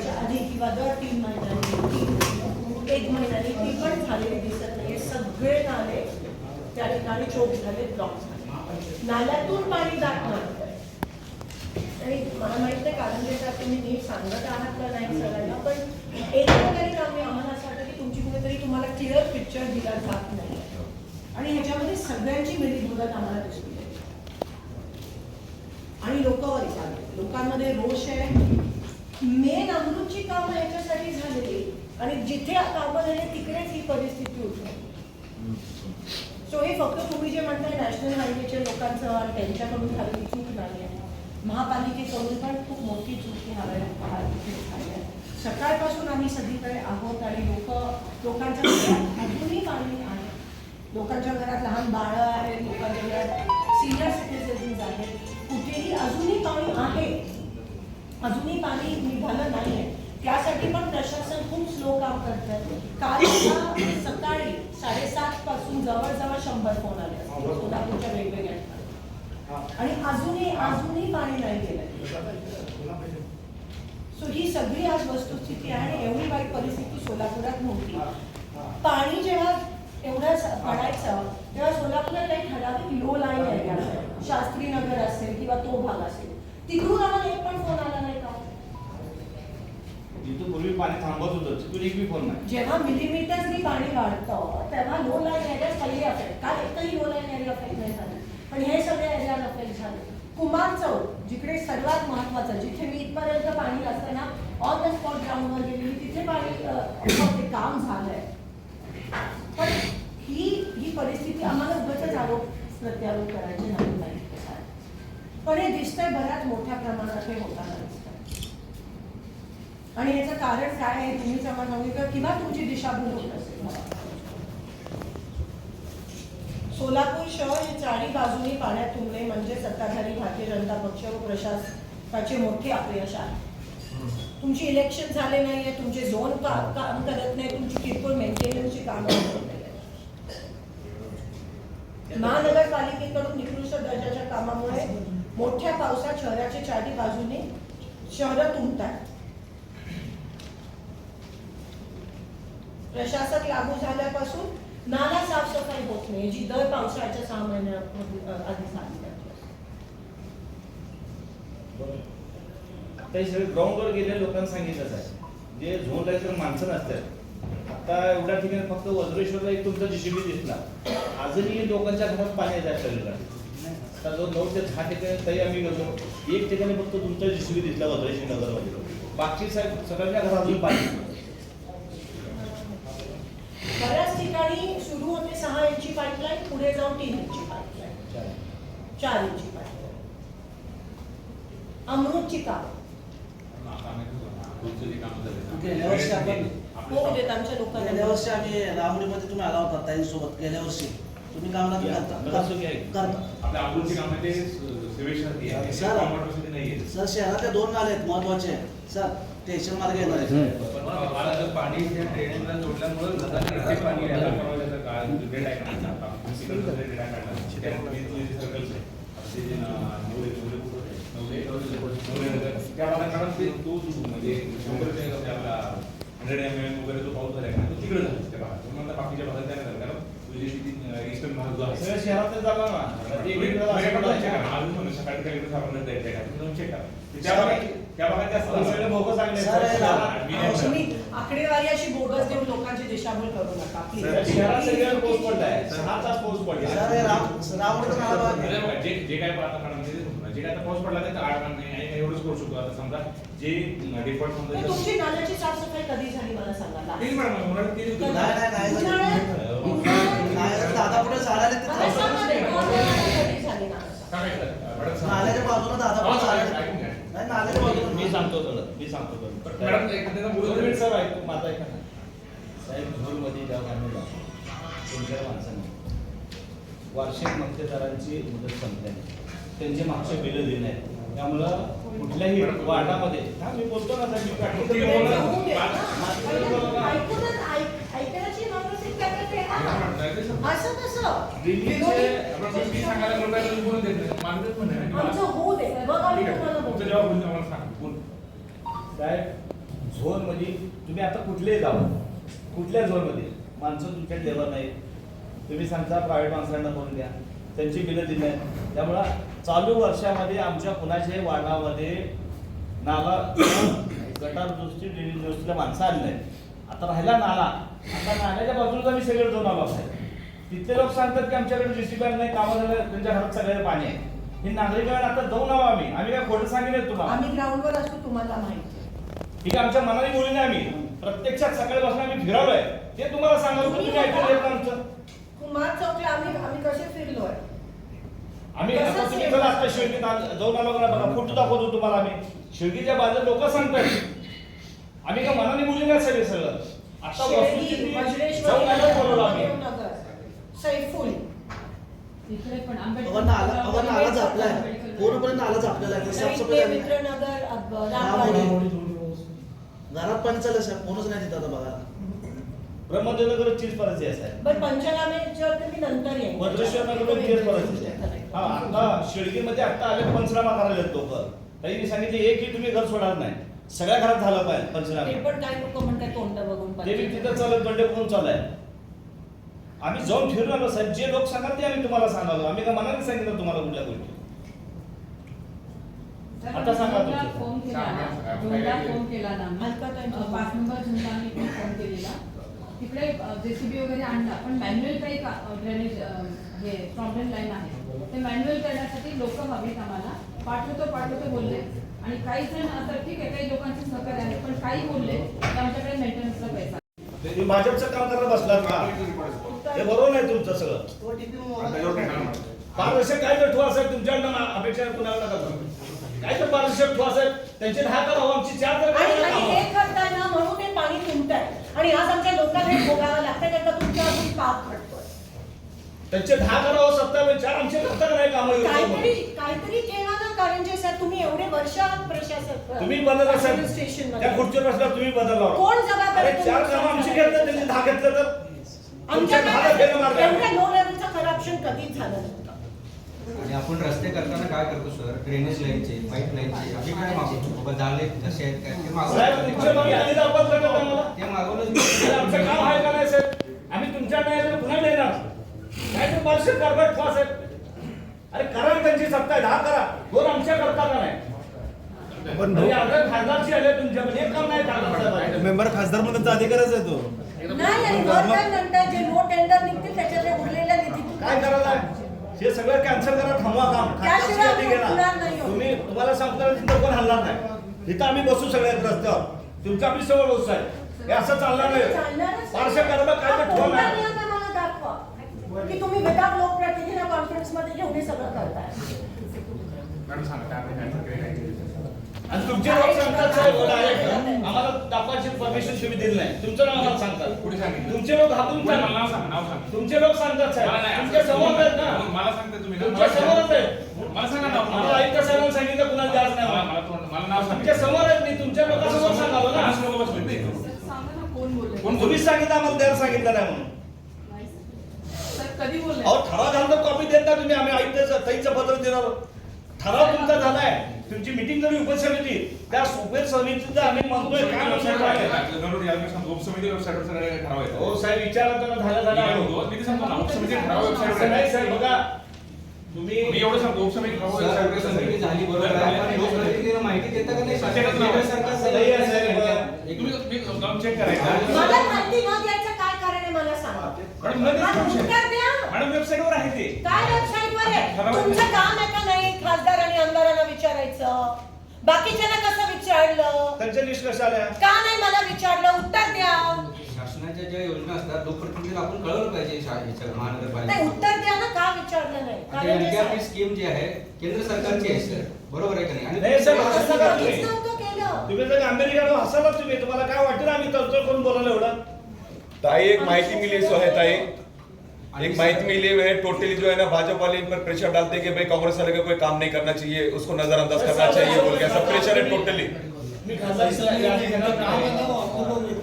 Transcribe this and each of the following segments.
पावसाळ्याच्या आधी किंवा दर तीन महिन्यांनी एक महिन्याने ती पण झालेली दिसत नाही सगळे नाले त्या ठिकाणी चोक झाले ब्लॉक झाले. नाल्यातून पाणी जात. नाही आणि मला माहीत नाही कारण जे तुम्ही नीट सांगत आहात का नाही सगळ्यांना पण एकदा तरी आम्ही आम्हाला असं वाटतं की तुमची कुठेतरी तुम्हाला क्लिअर पिक्चर दिला जात नाही. आणि ह्याच्यामध्ये सगळ्यांची मिलीभगत आम्हाला दिसून आणि लोकांवर लोकांमध्ये रोष आहे. मेन अमृतची कामं याच्यासाठी झालेली आणि जिथे कामं झाली तिकडेच ही परिस्थिती उद्भवली सो हे फक्त तुम्ही जे म्हणताय नॅशनल हायवेच्या लोकांचं आणि त्यांच्याकडून झालेली चूक नाही आहे. महापालिकेकडून पण खूप मोठी चूक ही आहे. सकाळपासून आम्ही सगळीकडे आहोत आणि लोक लोकांच्या अजूनही पाणी आहे. लोकांच्या घरात लहान बाळं आहेत लोकांच्या घरात सिनियर सिटीजन्स आहेत. कुठेही अजूनही पाणी आहे. अजूनही पाणी निघालं नाही आहे त्यासाठी पण प्रशासन खूप स्लो काम करतं काल सुद्धा सकाळी साडेसात पासून जवळजवळ शंभर फोन आले सोलापूरच्या वेगवेगळ्या ठिकाणी. आणि अजूनही अजूनही पाणी नाही गेलं सो ही सगळी आज वस्तुस्थिती आहे. आणि एवढी वाईट परिस्थिती सोलापुरात नव्हती. पाणी जेव्हा एवढं पडायचं तेव्हा सोलापुरात काही ठराविक low line area Shastri Nagar असेल किंवा तो भाग असेल. तिकडून आम्हाला एक पण फोन आला नाही. तिथं पूर्वी पाणी थांबत होतं तिथून एक बी फोन नाही. जेव्हा मिलीमीटर्सनी पाणी वाढतं तेव्हा लो लाईन एरिया पहिले अफेक्ट काल एकही लो लाईन एरिया अफेक्ट नाही झाले. पण हे सगळे एरिया अफेक्ट झाले. कुमार चौक जिकडे सर्वात महत्वाचं जिथे मी इथपर्यंत पाणी असताना ऑन द स्पॉट ग्राउंडवर गेलेली तिथे पाणी काम झालंय. पण ही ही परिस्थिती आम्हाला उगाच आरोप प्रत्यारोप करायचे नाही पण हे दिसतंय बऱ्याच मोठ्या प्रमाणात हे होताना दिसतं आणि याचं कारण काय आहे तुम्ही आम्हाला किंवा तुमची दिशाभूल होत असेल सोलापूर शहर हे चारी बाजूनी पाण्यात तुंबले म्हणजे सत्ताधारी भारतीय जनता पक्ष व प्रशासनाचे मोठे अपयश आहे. तुमची इलेक्शन झाले नाहीये तुमचे झोन काम करत नाही तुमची किरकोळ मेंटेनन्सची काम करत महानगरपालिकेकडून निकृष्ट दर्जाच्या कामामुळे मोठ्या पावसात शहराच्या चारी बाजूने शहरं तुंबतात प्रशासक लागू झाल्यापासून नाला साफसफाई होत नाही जी दर पावसाळ्याच्या सहा महिन्या आधी झाली आता हे सगळे ग्राउंडवर गेलेल्या लोकांना सांगितलंच आहे जे झोन राहायचं माणसं नसतात. आता एवढ्या ठिकाणी फक्त वज्रेश्वरला एक तुमचा जीसीबी दिसला. अजूनही लोकांच्या घरात पाणी येत आहे सगळीकडे आता जो नऊ ते दहा ठिकाणी तरी आम्ही गेलो. एक ठिकाणी फक्त तुमचा जीसीबी दिसला वज्रेश्वर नगरमध्ये. बाकी साहेब सगळ्यांच्या घरात अजून पाणी बऱ्याच ठिकाणी सुरू होते सहा इंची पाईपलाईन पुढे जाऊन तीन इंची पाईपलाईन चार इंची पाईपलाईन अमृतची काम. गेल्या वर्षी आपण होऊ देत आमच्या गेल्या लोकांना वर्षी आम्ही रामलीमध्ये तुम्ही आला होता ताईंसोबत. गेल्या वर्षी. तुम्ही कामला या, करता. नगरसेवक आहे. करता. आपल्या आंबोलची कामं ते सेवेसाठी आहे. सर. कॉम्प्युटरसाठी नाही आहे. सर शहरातले दोन नाले आहेत महत्त्वाचे. सर टेन्शन मार्ग येणार आहे पण मला जर पाणी त्या ड्रेनेजला जोडल्यामुळं नदीला इथे पाणी यायला परवा त्याचा काळ डेट आहे का नाही? आता तिकडचं जे डेट आहे काढला. त्या वीज वीज सर्कल्स आहे. आता ते जे न- नवरे- नवरे कुठं आहे? नवरे- नवरे नगर. त्या भागात मॅडम ते तो जो म्हणजे शंभरच्या ह्याच्यामध्ये आपला हंड्रेड एम एम वगैरे जो पाऊस झाला तो तिकडे झाला त्या भागात म्हणून बाकीच्या भागात नाही झाला कारण तुझी शेती ईस्टर्न भाग जो आहे सगळ्या शहरात जागा ना. अजून सकाळी काही. त्या भागात त्या भागात जास्त आकडेवारी अशी बोगस देऊन लोकांची दिशाभूल करू नका जे जे काय आता मॅडम जे काय आता पाऊस पडला ते आठ महिने आणि एवढंच करू शकतो. आता समजा जे डिफॉल्ट पण समजा तुमची नाल्याची साफसफाई कधी झाली मला सांगा मॅडम उन्हाळ्यात केली होती. नाही, नाही, दादा पुढे कधी झाली. नाल्याच्या बाजूला दादा पुढे. नाही नाल्याच्या बाजूला. मी सांगतो मी सांगतो सर माझा ऐका ना साहेब तुमच्या माणसांनी. वार्षिक मक्तेदारांची मुदत संपल्याने त्यांचे मागचे बिलं दिले आहेत त्यामुळं कुठल्याही वार्डामध्ये हा मी बोलतो ना साहेब मी हा. असं कसं? दिल्लीचे- सांगायला बोलून देत नाही. पण. आमचं होऊ दे. आम्ही. तुम्हाला आम्हाला सांगा. बोल. साहेब झोनमध्ये तुम्ही आता कुठलेही जावा कुठल्या झोनमध्ये माणसं तुमच्या लेबर नाही तुम्ही सांगता प्रायव्हेट माणसांना फोन द्या. त्यांची बिलं दिली आहेत त्यामुळं चालू वर्षामध्ये आमच्या पुण्याच्या वार्डामध्ये नाला गटार दुरुस्ती ड्रेनेज दुरुस्तीला माणसं आली नाही आता राहिला नाला. आता नाल्याच्या बाजूला आम्ही सगळे जाऊन आलो आहे. तिथले लोक सांगतात की आमच्याकडे जेसीबी नाही कामं झालं त्यांच्या घरात सगळ्याला पाणी आहे. हे नागरिकांना आता जाऊन आलो आम्ही. आम्ही काय खोटं सांगितलं तुम्हाला? आम्ही ग्राउंडवर असतो तुम्हाला माहिती ठीक आहे आमच्या मनाने बोलली नाही आम्ही. प्रत्यक्षात सकाळपासून आम्ही फिरवलोय ते तुम्हाला सांगा तुम्ही ऐकलं नाही का आमचं. कुमार चौकला आम्ही आम्ही कसे फिरलोय? आम्ही आता तुम्ही चला आता शिर्डीत जाऊन आलो का बघा. फोटो दाखवतो तुम्हाला आम्ही. शिर्डीच्या बाजूला लोक सांगतात. आम्ही का मनाने बोलली नाही सगळे सगळं? आता शिर्डी, वस्तुस्थिती जाऊन आलो बोलवलं आम्ही नगर, सैफुल. इकडे पण अगं नाला अगं नाला झापलाय. पूर्णपर्यंत नाला झापलेला आहे. साफसफाई दैत्य, झाली. नाही. मित्रनगर अब- रामवाडी. रामवाडी. घरात पाणी चाललं साहेब कोणच नाही तिथं आता बघायला. ब्रह्मदेवनगर चीज यायचं आहे बरं पंचनामेच्या तुम्ही नंतर येईल भद्रेश्वर नगर चीज परत हा आता शिर्डीमध्ये आता आले पंचनामा करायला लोक. काही सांगितले एकही तुम्ही घर सोडणार नाही. सगळ्या घरात झालं पाहिजे ते पंचनामे. पण काय लोक म्हणतात तोंड बघून ते बी तिथं चालत बंडे करून चाललाय. आम्ही जाऊन फिरून आलो साहेब. जे लोक सांगाल ते आम्ही तुम्हाला सांगालो आम्ही का मनाने सांगितलं तुम्हाला कुठल्या गोष्टी. आता सांगा तुमचं. फोन केला सांगा, ना सांगा. दोनदा फोन केला ना. हलका त्यांच्या अं, पाच नंबर झुंजाने पण फोन केलेला तिकडे जेसीबी वगैरे आणला पण मॅन्युअल काही ड्रेनेज हे प्रॉब्लेम लाईन आहे ते मॅन्युअल करण्यासाठी लोक हवीत आम्हाला पाठवतो पाठवतो बोलले आणि काही जण असं ठीक आहे काही लोकांचे सहकार्य आहे पण काही बोलले की आमच्याकडे मेंटेनन्सचा पैसा तुम्ही भाजपचं काम करायला बसलात का हे बरोबर नाही तुमचं सगळं? पारदर्शक काय ठेवा साहेब तुमच्याकडनं मा- अपेक्षा कुणाला नका करू. काय तर पारदर्शक ठेवा साहेब त्यांचे दहा करा हो, आमची चार तर आणि आणि. हे करताय ना म्हणून ते पाणी तुंबतंय आणि आज आमच्या लोकांना हे भोगावं लागतंय कारण का तुमच्या अजून पाप पडतोय त्यांचे दहा करा हो, सत्तर चार आमचे करता का नाही कामं काहीतरी? काहीतरी केला ना कारण जे सर तुम्ही एवढे वर्ष आहात प्रशासक तुम्ही बदलला साहेब स्टेशन त्या खुर्चीवर बसला तुम्ही बदलला कोण जबाबदार अरे चार कामं आमची? घेतलं त्यांनी दहा घेतलं तर. तुमच्या दहाला फेरं एवढ्या लो लेवलचं करप्शन कधीच झालं नव्हतं आणि आपण रस्ते करताना काय करतो सर ड्रेनेज लाईनचे पाईप लाईनचे अभिप्राय मागवतो? बाबा झाले कसे आहेत काय ते मागवलं. ते मागवलं आम्ही तुमच्या नाही पुन्हा देणार काय कारभार ठेवा साहेब. अरे करा त्यांची सत्ता आहे दहा करा. दोन आमच्या करता का नाही? खासदारची आले एक काम नाही मेंबर खासदार म्हणून अधिकारच आहे तो. नाही काय म्हणतात जे नो टेंडर निघतील त्याच्यातल्या उरलेल्या निधीतून काय करायला? हे सगळं कॅन्सल करा थांबवा काम. आहोत. तुम्ही तुम्हाला सांगतो तिथं कोण हलणार नाही. इथं आम्ही बसू सगळ्या रस्त्यावर. तुमच्या आम्ही सवय बसू आहे हे असं चालणार नाही. पार्श्व कारभार काय तर हा, ठेवा कोणता ना. नियम आहे मला दाखवा. की तुम्ही लोकप्रतिनिधी कॉन्फरन्समध्ये घेऊन हे सगळं करताय. मॅडम सांगा, आणि तुमचे लोक सांगतात साहेब direct आम्हाला दाखवायची परमिशन तुम्ही दिली नाही. तुमचं नाव आम्हाला सांगतात. कुठे सांगितलं? तुमचे लोक हातून पुढे मला नाव सांगा, नाव सांगा. तुमचे लोक सांगतात साहेब मला नाही, तुमच्या असं- समोर आहेत ना. मला सांगते तुम्ही ना, तुमच्या मला समोरच सांगा. आहेत. मला सांगा नाव. मला आयुक्त साहेबांनी सांगितलं कुणाला द्यायचं नाही मला- मला. मला तोंड- मला नाव सांगा. तुमच्यासमोर आहेत मी तुमच्या लोकांसमोर सांगालो ना. ते. सांगा ना कोण बोलले? कोण तुम्हीच सांगितलं आम्हाला द्यायला सांगितलं नाही म्हणून. सर. कधी बोलले? अहो ठराव झाला तर कॉपी देत ना तुम्ही आम्ही आयुक्त ताईचं पत्र देणार ठराव तुमचा झालाय. तुमची मिटिंग झाली उपसमिती त्या उपसमितीचं आम्ही म्हणतोय काय. हो साहेब तर झालं झालं. नाही. साहेब बघा. तुम्ही मी एवढं सांगतो उपसमिती झाली बरोबर आहे. माहिती देता का नाही? सरकार. एक चेक करायचं मला माहिती न द्यायचं काय कारण आहे मला सांगा. मॅडम मॅडम वेबसाईटवर आहे ते. काय वेबसाईट वर आहे? तुमचं काम आहे का बाकीच्यांना कसं विचारलं? त्यांच्या आल्या. का नाही मला विचारलं? उत्तर द्या. शासनाच्या ज्या योजना असतात लोकप्रतिनिधीला आपण कळवलं पाहिजे शा- नाही उत्तर द्या ना का विचारलं नाही? कारण स्कीम जी आहे केंद्र सरकारची आहे सर. बरोबर आहे का नाही? नाही, सर, असं असं नका कधीच तुम्ही. नव्हतं केलं. तुम्ही जर अमेरिकेला हसाला तुम्ही तुम्हाला काय वाटतं आम्ही तळतळ करून बोलायला एवढं? ताई एक माहिती मिली सो है ताई. एक माहिती मिली है टोटली जो है ना भाजपा वाले इन पर प्रेशर डालते हैं कि भाई कांग्रेस वाले का कोई काम नहीं करना चाहिए उसको नजरअंदाज करना चाहिए बोल के ऐसा प्रेशर है टोटली मी खासदार यादी घेणार नाही.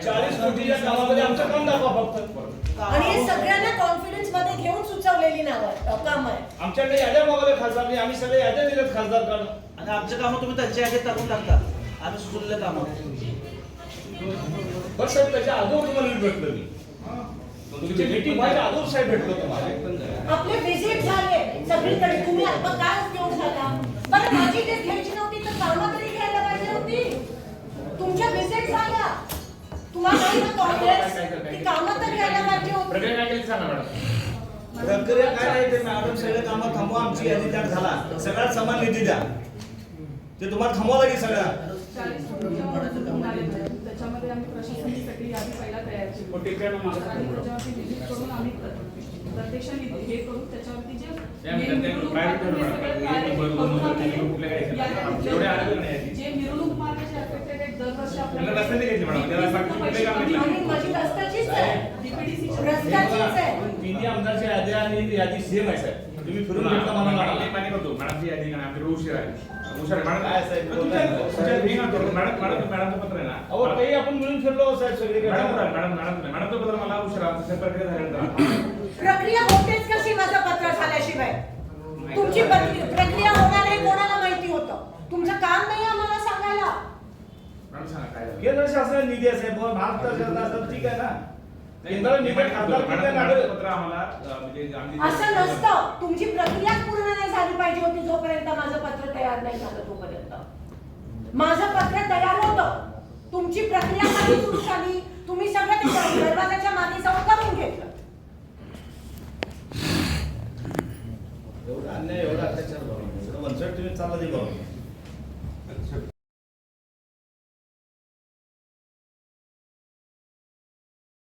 चाळीस कोटीच्या कामामध्ये आमचं काम दाखवा फक्त आणि हे सगळ्यांना कॉन्फिडन्समध्ये घेऊन सुचवलेली नावं काम आहे. आमच्याकडे याद्या मागवल्या खासदारने आम्ही सगळे याद्या दिल्यात खासदारकडे आणि आमचे कामं तुम्ही त्यांच्या यादीत टाकून टाकता. आम्ही सुचवलेले कामं बरं साहेब त्याच्या अगोदर तुम्हाला भेटलो मी. तुमची मीटिंग व्हायच्या अगोदर साहेब भेटलो तुम्हाला. आपले विजिट झाले सगळीकडे. तुम्ही आता काय उपयोग झाला बरं माझी टेस्ट घ्यायची नव्हती तर कामं तरी घ्यायला पाहिजे होती. तुमच्या विजिट झाल्या तुम्हाला काँग्रेस ती कामं तर घ्यायला पाहिजे होती. प्रक्रिया काय केली सांगा मॅडम. प्रक्रिया काय नाही ते मॅडम सगळे कामं थांबवा आमची यादी त्यात झाला सगळ्यात समान निधी द्या. ते तुम्हाला थांबवा लागेल सगळ्या चाळीस कोटीच्या वर आले मॅडम. त्याच्यामध्ये आम्ही प्रशासनाची सगळी यादी पहिला तयार केली. आणि त्याच्यावरती विजिट करून आम्ही प्र- प्रत्यक्ष निधी हे करून त्याच्यावरती जे मॅडम. हे. जे मिरवणूक मार्गाचे आहेत दरवर्षी मॅडम. आणि यादी सेम आहे. साहेब तुम्ही फिरून घेतला मॅडम, मला मी मान्य करतो. मॅडमची यादी नाही आमची उशीर आहे मॅडम काय साहेब, तुमच्या- मॅडम मॅडम मॅडमचं पत्र आहे अहो काही आपण मिळून फिरलो साहेब सगळीकडे. मॅडम मॅडम मॅडम मॅडम मॅडमचं पत्र मला उशीर प्रक्रिया झाल्यानंतर प्रक्रिया होतेच कशी माझं पत्र झाल्याशिवाय? तुमची प्रक्रिया प्रक्रिया होणार हे कोणाला माहिती होतं? तुमचं काम नाही आम्हाला सांगायला. मॅडम सांगा काय झालं? केंद्र शासनाने निधी आहे साहेब. महाराष्ट्र शासन ठीक आहे ना? केंद्र निधी खासदार मॅडम किती मॅडमचं लागेल? पत्र आम्हाला अं, म्हणजे आम्ही असं नसतं. तुमची प्रक्रिया पूर्ण नाही झाली पाहिजे होती जोपर्यंत माझं पत्र नाही झालं तोपर्यंत माझं पत्र तयार होतं. तुमची प्रक्रिया काही सुरू झाली तुम्ही सगळं ते दरवाजाच्या मागे जाऊन करून घेतलं. एवढा अन्याय एवढा अत्याचार बघा एवढं वंचट तुम्ही चालला ते बघा